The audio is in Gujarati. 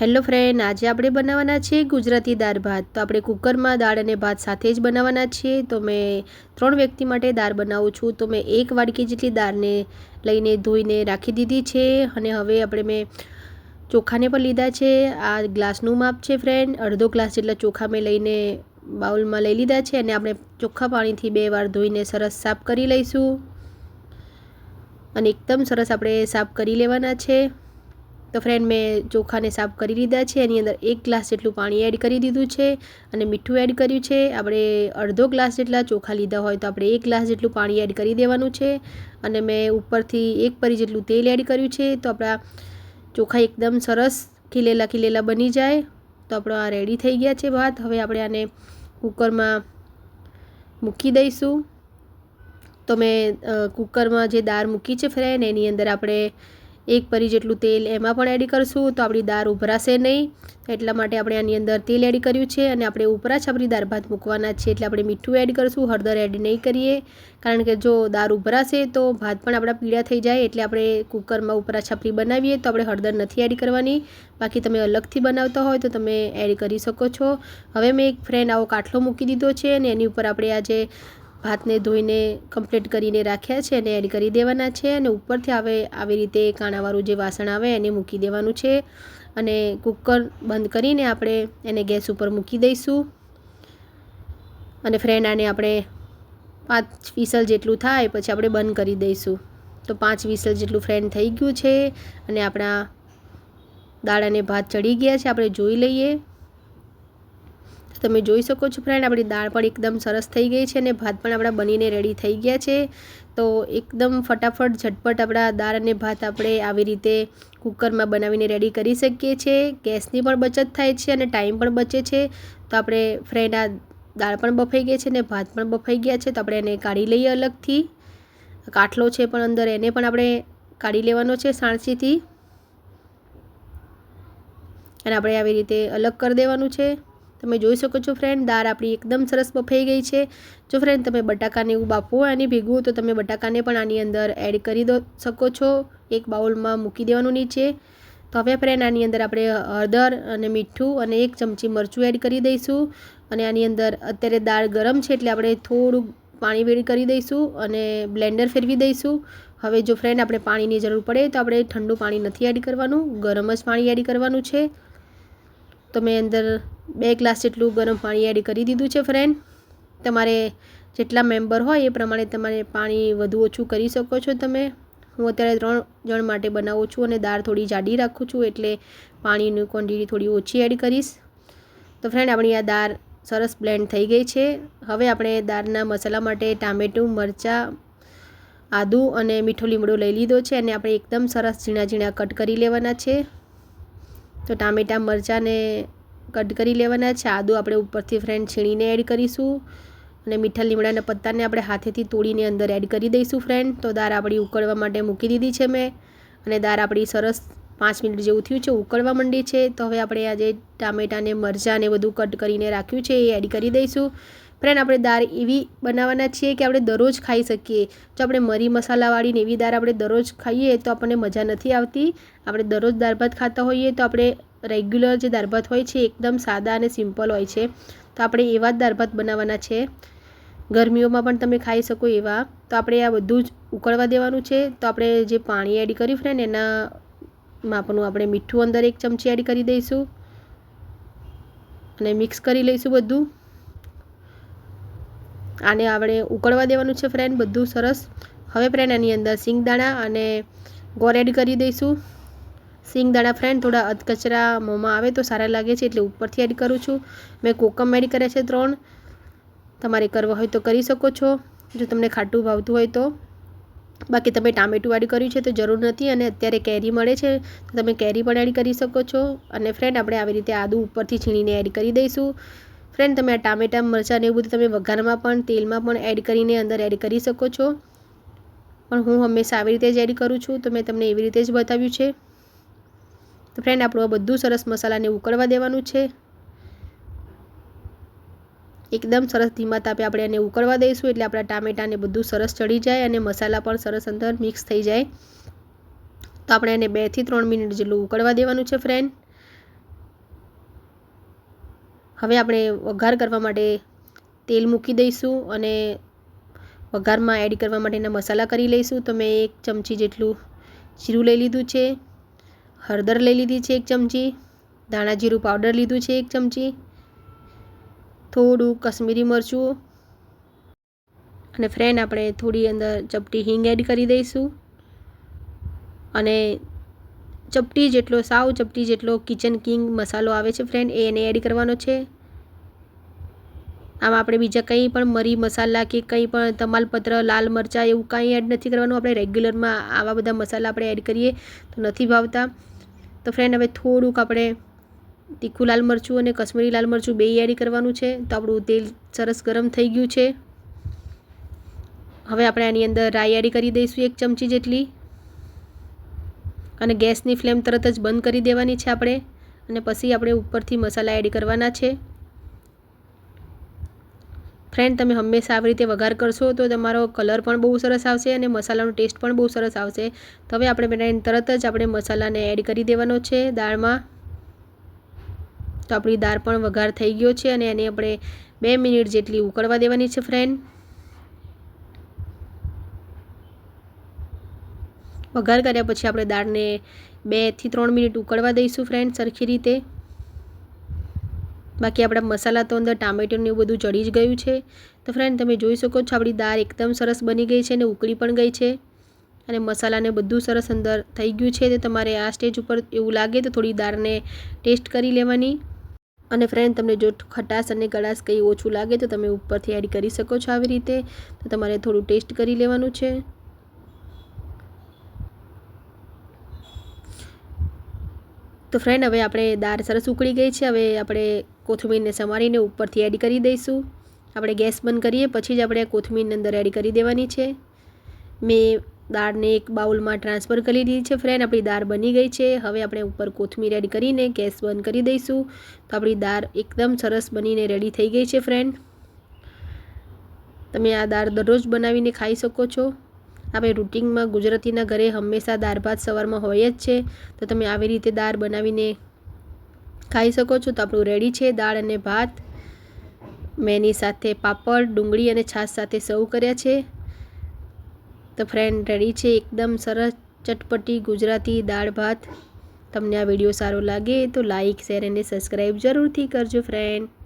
હેલો ફ્રેન્ડ, આજે આપણે બનાવવાના છે ગુજરાતી દાળ ભાત. તો આપણે કુકરમાં દાળ અને ભાત સાથે જ બનાવવાના છીએ. તો મેં ત્રણ વ્યક્તિ માટે દાળ બનાવું છું. તો મેં એક વાડકી જેટલી દાળને લઈને ધોઈને રાખી દીધી છે. અને હવે આપણે મેં ચોખાને પણ લીધા છે. આ ગ્લાસનું માપ છે ફ્રેન્ડ. અડધો ગ્લાસ જેટલા ચોખા મેં લઈને બાઉલમાં લઈ લીધા છે. અને આપણે ચોખ્ખા પાણીથી બે વાર ધોઈને સરસ સાફ કરી લઈશું. અને એકદમ સરસ આપણે સાફ કરી લેવાના છે. તો ફ્રેન્ડ મેં ચોખાને સાફ કરી લીધા છે, એની અંદર એક ગ્લાસ જેટલું પાણી એડ કરી દીધું છે અને મીઠું એડ કર્યું છે. આપણે અડધો ગ્લાસ જેટલા ચોખા લીધા હોય તો આપણે એક ગ્લાસ જેટલું પાણી એડ કરી દેવાનું છે અને મેં ઉપરથી એક પરી જેટલું તેલ એડ કર્યું છે. તો આપણા ચોખા એકદમ સરસ ખીલેલા ખીલેલા બની જાય. તો આપણો આ રેડી થઈ ગયા છે ભાત. હવે આપણે આને કુકરમાં મૂકી દઈશું. તો મેં કુકરમાં જે દાળ મૂકી છે ફ્રેન્ડ એની અંદર આપણે એક પરી જેટલું તેલ એમાં પણ એડ કરશું તો આપણી દાળ ઉભરાશે નહીં. એટલા માટે આપણે આની અંદર તેલ એડ કર્યું છે અને આપણે ઉપરા છાપરી દાળ ભાત મૂકવાના છે. એટલે આપણે મીઠું એડ કરશું, હળદર એડ નહીં કરીએ. કારણ કે જો દાળ ઉભરાશે તો ભાત પણ આપણા પીળા થઈ જાય. એટલે આપણે કુકરમાં ઉપરા છાપરી બનાવીએ તો આપણે હળદર નથી એડ કરવાની. બાકી તમે અલગથી બનાવતા હોય તો તમે એડ કરી શકો છો. હવે મેં એક ફ્રેન્ડ આવો કાટલો મૂકી દીધો છે અને એની ઉપર આપણે આજે ભાતને ધોઈને કમ્પ્લીટ કરીને રાખ્યા છે અને એડ કરી દેવાના છે અને ઉપરથી આવે આવી રીતે કાણાવાળું જે વાસણ આવે એને મૂકી દેવાનું છે અને કુકર બંધ કરીને આપણે એને ગેસ ઉપર મૂકી દઈશું. અને ફ્રેન્ડ આને આપણે પાંચ વિસલ જેટલું થાય પછી આપણે બંધ કરી દઈશું. તો પાંચ વિસલ જેટલું ફ્રેન્ડ થઈ ગયું છે અને આપણા દાળ અને ભાત ચડી ગયા છે. આપણે જોઈ લઈએ. તમે જોઈ શકો છો ફ્રેન્ડ આપણી દાળ પણ એકદમ સરસ થઈ ગઈ છે અને ભાત પણ આપણા બનીને રેડી થઈ ગયા છે. તો એકદમ ફટાફટ, ઝટપટ આપણા દાળ અને ભાત આપણે આવી રીતે કુકરમાં બનાવીને રેડી કરી શકીએ છીએ. ગેસની પણ બચત થાય છે અને ટાઈમ પણ બચે છે. તો આપણે ફ્રેન્ડ આ દાળ પણ બફાઈ ગઈ છે અને ભાત પણ બફાઈ ગયા છે. તો આપણે એને કાઢી લઈએ અલગથી. કાટલો છે પણ અંદર, એને પણ આપણે કાઢી લેવાનો છે સાણસીથી. અને આપણે આવી રીતે અલગ કરી દેવાનું છે. તમે જોઈ શકો છો ફ્રેન્ડ દાળ આપણી એકદમ સરસ બફાઈ ગઈ છે. જો ફ્રેન્ડ તમે બટાકાને એવું બાફવું હોય આની ભેગું, તો તમે બટાકાને પણ આની અંદર એડ કરી દો શકો છો. એક બાઉલમાં મૂકી દેવાનું નીચે. તો હવે ફ્રેન્ડ આની અંદર આપણે હળદર અને મીઠું અને એક ચમચી મરચું એડ કરી દઈશું. અને આની અંદર અત્યારે દાળ ગરમ છે એટલે આપણે થોડું પાણી વેડ કરી દઈશું અને બ્લેન્ડર ફેરવી દઈશું. હવે જો ફ્રેન્ડ આપણે પાણીની જરૂર પડે તો આપણે ઠંડુ પાણી નથી એડ કરવાનું, ગરમ જ પાણી એડ કરવાનું છે. તો મેં અંદર બે ગ્લાસ જેટલું ગરમ પાણી એડ કરી દીધું છે ફ્રેન્ડ તમારે જેટલા મેમ્બર હોય એ પ્રમાણે તમારે પાણી વધુ ઓછું કરી શકો છો તમે. હું અત્યારે ત્રણ જણ માટે બનાવું છું અને દાળ થોડી જાડી રાખું છું એટલે પાણીની ક્વોન્ટિટી થોડી ઓછી એડ કરીશ. તો ફ્રેન્ડ આપણી આ દાળ સરસ બ્લેન્ડ થઈ ગઈ છે. હવે આપણે દાળના મસાલા માટે ટામેટું, મરચાં, આદુ અને મીઠો લીમડો લઈ લીધો છે અને આપણે એકદમ સરસ ઝીણા ઝીણા કટ કરી લેવાના છે. તો ટામેટાં મરચાંને કટ કરી લેવાના છે. આદુ આપણે ઉપરથી ફ્રેન્ડ છીણીને એડ કરીશું. અને મીઠા લીમડાના પત્તાને આપણે હાથેથી તોડીને અંદર એડ કરી દઈશું ફ્રેન્ડ. તો દાળ આપણી ઉકળવા માટે મૂકી દીધી છે મેં. અને દાળ આપણી સરસ પાંચ મિનિટ જેવું થયું છે, ઉકળવા માંડી છે. તો હવે આપણે આજે ટામેટાને, મરચાં બધું કટ કરીને રાખ્યું છે એ એડ કરી દઈશું. ફ્રેન્ડ, આપણે દાળ એવી બનાવવાના છીએ કે આપણે દરરોજ ખાઈ શકીએ. જો આપણે મરી મસાલાવાળીને એવી દાળ આપણે દરરોજ ખાઈએ તો આપણને મજા નથી આવતી. આપણે દરરોજ દાળ ભાત ખાતા હોઈએ તો આપણે રેગ્યુલર જે દાળભાત હોય છે એકદમ સાદા અને સિમ્પલ હોય છે. તો આપણે એવા જ દાળભાત બનાવવાના છે. ગરમીઓમાં પણ તમે ખાઈ શકો એવા. તો આપણે આ બધું જ ઉકળવા દેવાનું છે. તો આપણે જે પાણી એડ કર્યું ફ્રેન્ડ એના માપનું આપણે મીઠું અંદર એક ચમચી એડ કરી દઈશું. અને મિક્સ કરી લઈશું બધું. આને આપણે ઉકળવા દેવાનું છે ફ્રેન્ડ બધું સરસ. હવે ફ્રેન્ડ એની અંદર સિંગદાણા અને ગોળ એડ કરી દઈશું. સિંગદાણા ફ્રેન્ડ થોડા અધકચરા મોંમાં આવે તો સારા લાગે છે એટલે ઉપરથી એડ કરું છું. મેં કોકમ એડ કર્યા છે ત્રણ. તમારે કરવા હોય તો કરી શકો છો. જો તમને ખાટું ભાવતું હોય તો. બાકી તમે ટામેટું એડ કર્યું છે તો જરૂર નથી અને અત્યારે કેરી મળે છે, તો તમે કેરી પણ એડ કરી શકો છો. અને ફ્રેન્ડ આપણે આવી રીતે આદું ઉપરથી છીણીને એડ કરી દઈશું. ફ્રેન્ડ તમે આ ટામેટા, મરચાં ને એવું બધું તમે વઘારમાં પણ, તેલમાં પણ એડ કરીને અંદર એડ કરી શકો છો. પણ હું હંમેશા આવી રીતે જ એડ કરું છું, તો મેં તમને એવી રીતે જ બતાવ્યું છે. તો ફ્રેન્ડ આપણું આ બધું સરસ મસાલાને ઉકળવા દેવાનું છે. એકદમ સરસ ધીમા તાપે આપણે એને ઉકળવા દઈશું એટલે આપણા ટામેટાને બધું સરસ ચડી જાય અને મસાલા પણ સરસ અંદર મિક્સ થઈ જાય. તો આપણે એને બેથી ત્રણ મિનિટ જેટલું ઉકળવા દેવાનું છે ફ્રેન્ડ હવે આપણે વઘાર કરવા માટે તેલ મૂકી દઈશું અને વઘારમાં એડ કરવા માટેના મસાલા કરી લઈશું. તો મેં એક ચમચી જેટલું જીરું લઈ લીધું છે. હળદર લઈ લીધી છે એક ચમચી ધાણા જીરું પાવડર લીધું છે એક ચમચી, થોડું કશ્મીરી મરચું અને ફ્રેન્ડ આપણે થોડી અંદર ચપટી હિંગ એડ કરી દઈશું. અને ચપટી જેટલો સાવ, ચપટી જેટલો કિચન કિંગ મસાલો આવે છે ફ્રેન્ડ એને એડ કરવાનો છે. આમાં આપણે બીજા કંઈ પણ મરી મસાલા કે કંઈ પણ તમાલપત્ર, લાલ મરચાં એવું કાંઈ એડ નથી કરવાનું. આપણે રેગ્યુલરમાં આવા બધા મસાલા આપણે એડ કરીએ તો નથી ભાવતા. તો ફ્રેન્ડ હવે થોડુંક આપણે તીખું લાલ મરચું અને કશ્મીરી લાલ મરચું બે એડ કરવાનું છે. તો આપણું તેલ સરસ ગરમ થઈ ગયું છે. હવે આપણે આની અંદર રાઈ એડ કરી દઈશું એક ચમચી જેટલી. અને ગેસની ફ્લેમ તરત જ બંધ કરી દેવાની છે આપણે. અને પછી આપણે ઉપરથી મસાલા એડ કરવાના છે. ફ્રેન્ડ તમે હંમેશા આવી રીતે વઘાર કરશો તો તમારો કલર પણ બહુ સરસ આવશે અને મસાલાનો ટેસ્ટ પણ બહુ સરસ આવશે. તો હવે આપણે બનાવીને તરત જ આપણે મસાલાને એડ કરી દેવાનો છે દાળમાં. તો આપણી દાળ પણ વઘાર થઈ ગયો છે અને એને આપણે બે મિનિટ જેટલી ઉકળવા દેવાની છે ફ્રેન્ડ વઘાર કર્યા પછી આપણે દાળને બેથી ત્રણ મિનિટ ઉકળવા દઈશું ફ્રેન્ડ સરખી રીતે. બાકી આપણા મસાલા તો અંદર ટામેટું ને એવું બધું ચડી જ ગયું છે. તો ફ્રેન્ડ તમે જોઈ શકો છો, આપણી દાળ એકદમ સરસ બની ગઈ છે અને ઉકળી પણ ગઈ છે. અને મસાલાને બધું સરસ અંદર થઈ ગયું છે. તો તમારે આ સ્ટેજ ઉપર એવું લાગે તો થોડી દાળને ટેસ્ટ કરી લેવાની. અને ફ્રેન્ડ તમને જો ખટાશ અને ગળાશ કંઈ ઓછું લાગે તો તમે ઉપરથી એડ કરી શકો છો આવી રીતે. તો તમારે થોડું ટેસ્ટ કરી લેવાનું છે. તો ફ્રેન્ડ હવે આપણે દાળ સરસ ઉકળી ગઈ છે. હવે આપણે કોથમીરને સમારીને ઉપરથી એડ કરી દઈશું. આપણે ગેસ બંધ કરીએ, પછી જ આપણે કોથમીરની અંદર એડ કરી દેવાની છે. મેં દાળને એક બાઉલમાં ટ્રાન્સફર કરી દીધી છે ફ્રેન્ડ આપણી દાળ બની ગઈ છે. હવે આપણે ઉપર કોથમીર એડ કરીને ગેસ બંધ કરી દઈશું. તો આપણી દાળ એકદમ સરસ બનીને રેડી થઈ ગઈ છે ફ્રેન્ડ તમે આ દાળ દરરોજ બનાવીને ખાઈ શકો છો. આપણે રૂટિનમાં ગુજરાતીના ઘરે હંમેશા દાળ ભાત સવારમાં હોય જ છે. તો તમે આવી રીતે દાળ બનાવીને ખાઈ શકો છો તો આપણું રેડી છે, દાળ અને ભાત. મેં એની સાથે પાપડ, ડુંગળી અને છાશ સાથે સર્વ કર્યા છે. તો ફ્રેન્ડ રેડી છે? એકદમ સરસ, ચટપટી ગુજરાતી દાળ ભાત. તમને આ વીડિયો સારો લાગે તો લાઈક શેર અને સબસ્ક્રાઈબ જરૂરથી કરજો ફ્રેન્ડ